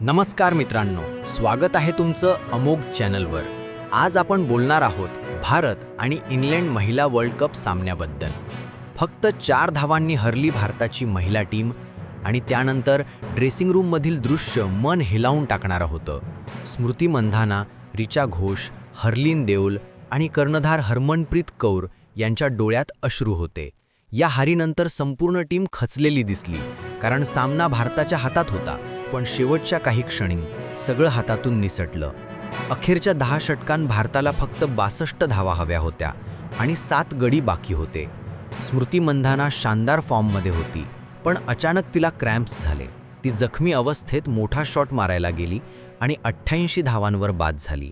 नमस्कार मित्रांनो स्वागत आहे तुमचं अमोघ चॅनलवर. आज आपण बोलणार आहोत भारत आणि इंग्लंड महिला वर्ल्ड कप सामन्याबद्दल. फक्त चार धावांनी हरली भारताची महिला टीम आणि त्यानंतर ड्रेसिंग रूममधील दृश्य मन हेलावून टाकणारं होतं. स्मृती मंधाना रिचा घोष हरलीन देओल आणि कर्णधार हरमनप्रीत कौर यांच्या डोळ्यात अश्रू होते. या हारीनंतर संपूर्ण टीम खचलेली दिसली कारण सामना भारताच्या हातात होता. पण शेवटच्या काही क्षणी सगळं हातातून निसटलं. अखेरच्या दहा षटकांत भारताला फक्त बासष्ट धावा हव्या होत्या आणि सात गडी बाकी होते. स्मृती मंधाना शानदार फॉर्ममध्ये होती पण अचानक तिला क्रॅम्प्स झाले. ती जखमी अवस्थेत मोठा शॉट मारायला गेली आणि अठ्ठ्याऐंशी धावांवर बाद झाली.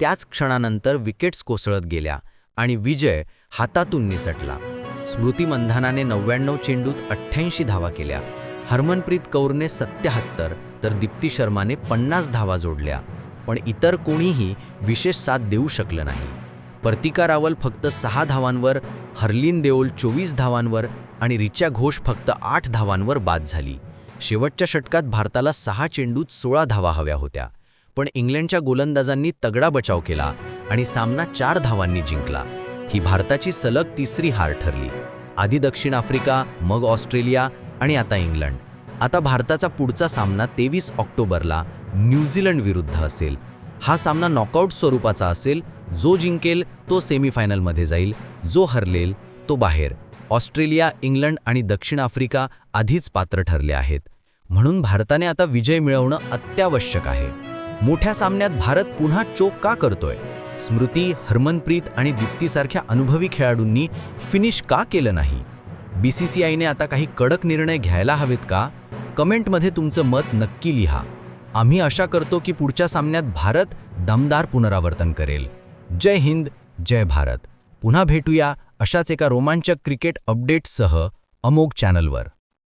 त्याच क्षणानंतर विकेट्स कोसळत गेल्या आणि विजय हातातून निसटला. स्मृती मंधानाने नव्याण्णव चेंडूत अठ्ठ्याऐंशी धावा केल्या. हरमनप्रीत कौरने सत्याहत्तर तर दीप्ती शर्माने पन्नास धावा जोडल्या. पण इतर कोणीही विशेष साथ देऊ शकलं नाही. पर्तिका रावल फक्त सहा धावांवर हरलीन देओल चोवीस धावांवर आणि रिचा घोष फक्त आठ धावांवर बाद झाली. शेवटच्या षटकात भारताला सहा चेंडूत सोळा धावा हव्या होत्या. पण इंग्लंडच्या गोलंदाजांनी तगडा बचाव केला आणि सामना चार धावांनी जिंकला. ही भारताची सलग तिसरी हार ठरली. आधी दक्षिण आफ्रिका मग ऑस्ट्रेलिया आणि आता इंग्लंड. आता भारताचा पुढचा सामना तेवीस ऑक्टोबरला न्यूझीलंड विरुद्ध असेल. हा सामना नॉकआउट स्वरूपाचा असेल जो जिंकेल तो सेमीफायनलमध्ये जाईल जो हरलेल तो बाहेर. ऑस्ट्रेलिया इंग्लंड आणि दक्षिण आफ्रिका आधीच पात्र ठरले आहेत. म्हणून भारताने आता विजय मिळवणं अत्यावश्यक आहे. मोठ्या सामन्यात भारत पुन्हा चोक का करतोय? स्मृती हरमनप्रीत आणि दीप्तीसारख्या अनुभवी खेळाडूंनी फिनिश का केलं नाही? बी सी सी आयने आता काही कडक निर्णय घ्यायला हवेत का? कमेंटमध्ये तुमचं मत नक्की लिहा. आम्ही आशा करतो की पुढच्या सामन्यात भारत दमदार पुनरावर्तन करेल. जय हिंद जय भारत. पुन्हा भेटूया अशाच एका रोमांचक क्रिकेट अपडेट्ससह अमोग चॅनलवर.